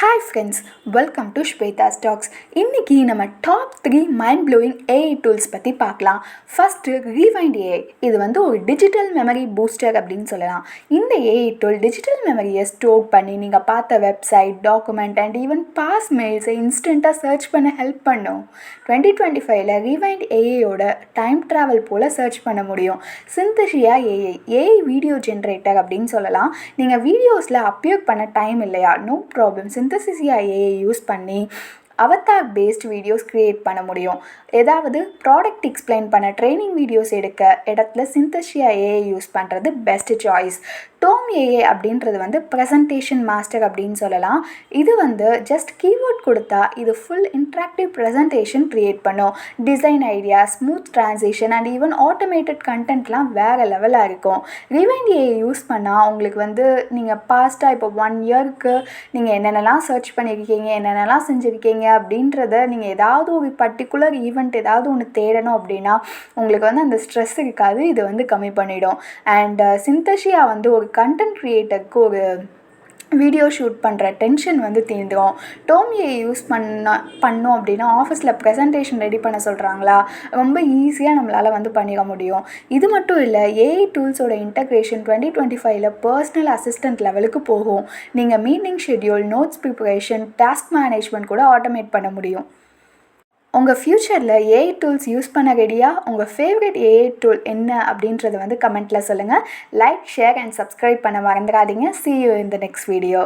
Hi friends welcome to Shweta stocks இன்றைக்கி நம்ம top three mind blowing AI tools பற்றி பார்க்கலாம். ஃபஸ்ட்டு ரீவைண்ட் ஏஐ இது வந்து ஒரு டிஜிட்டல் மெமரி பூஸ்டர் அப்படின்னு சொல்லலாம். இந்த ஏஐ டூல் டிஜிட்டல் மெமரியை ஸ்டோர் பண்ணி நீங்கள் பார்த்த website document and even past மெயில்ஸை இன்ஸ்டண்ட்டாக சர்ச் பண்ண ஹெல்ப் பண்ணும். டுவெண்ட்டி டுவெண்ட்டி ஃபைவ்ல ரீவைண்ட் ஏஐயோட டைம் ட்ராவல் போல் சர்ச் பண்ண முடியும். Synthesia AI AI video generator அப்படின்னு சொல்லலாம். நீங்கள் வீடியோஸில் அப்யோட் பண்ண டைம் இல்லையா? No problem Synthesia AI use பண்ணி அவத்தார் பேஸ்ட் வீடியோஸ் க்ரியேட் பண்ண முடியும். ஏதாவது ப்ராடக்ட் எக்ஸ்பிளைன் பண்ண ட்ரைனிங் வீடியோஸ் எடுக்க இடத்துல சிந்தஷியா ஏஐ யூஸ் பண்ணுறது பெஸ்ட் சாய்ஸ் டோம் ஏஏ அப்படின்றது வந்து ப்ரெசன்டேஷன் மாஸ்டர் அப்படின்னு சொல்லலாம். இது வந்து ஜஸ்ட் கீவேர்ட் கொடுத்தா இது ஃபுல் இன்ட்ராக்டிவ் ப்ரெசன்டேஷன் க்ரியேட் பண்ணும். Design idea smooth transition and even automated கண்டென்ட்லாம் வேறு லெவலாக இருக்கும். ரிவைண்ட் ஏஐ யூஸ் பண்ணால் உங்களுக்கு வந்து நீங்கள் பாஸ்ட்டாக இப்போ ஒன் இயருக்கு நீங்கள் என்னென்னலாம் சர்ச் பண்ணியிருக்கீங்க என்னென்னலாம் செஞ்சுருக்கீங்க அப்படின்றத நீங்கள் ஏதாவது ஒரு பர்டிகுலர் ஈவெண்ட் ஏதாவது ஒன்று தேடணும் அப்படின்னா உங்களுக்கு வந்து அந்த ஸ்ட்ரெஸ் இருக்காது இது வந்து கம்மி பண்ணிடும். அண்ட் சிந்தஷியா வந்து ஒரு கண்டென்ட் க்ரியேட்டருக்கு ஒரு வீடியோ ஷூட் பண்ணுற டென்ஷன் வந்து தீர்ந்துடும் டோமியை யூஸ் பண்ண பண்ணோம் அப்படின்னா ஆஃபீஸில் ப்ரெசன்டேஷன் ரெடி பண்ண சொல்கிறாங்களா ரொம்ப ஈஸியாக நம்மளால் வந்து பண்ணிட முடியும். இது மட்டும் இல்லை ஏஐ டூல்ஸோட இன்டக்ரேஷன் டுவெண்ட்டி டுவெண்ட்டி ஃபைவ்ல பர்சனல் அசிஸ்டன்ட் லெவலுக்கு போகும். நீங்கள் meeting schedule notes preparation task management கூட ஆட்டோமேட் பண்ண முடியும். உங்கள் ஃப்யூச்சரில் ஏஐ டூல்ஸ் யூஸ் பண்ண ரெடியா உங்கள் ஃபேவரட் ஏஐ டூல் என்ன அப்படின்றத வந்து கமெண்ட்டில் சொல்லுங்கள் லைக் ஷேர் அண்ட் சப்ஸ்கிரைப் பண்ண மறந்துடாதீங்க see you in the next video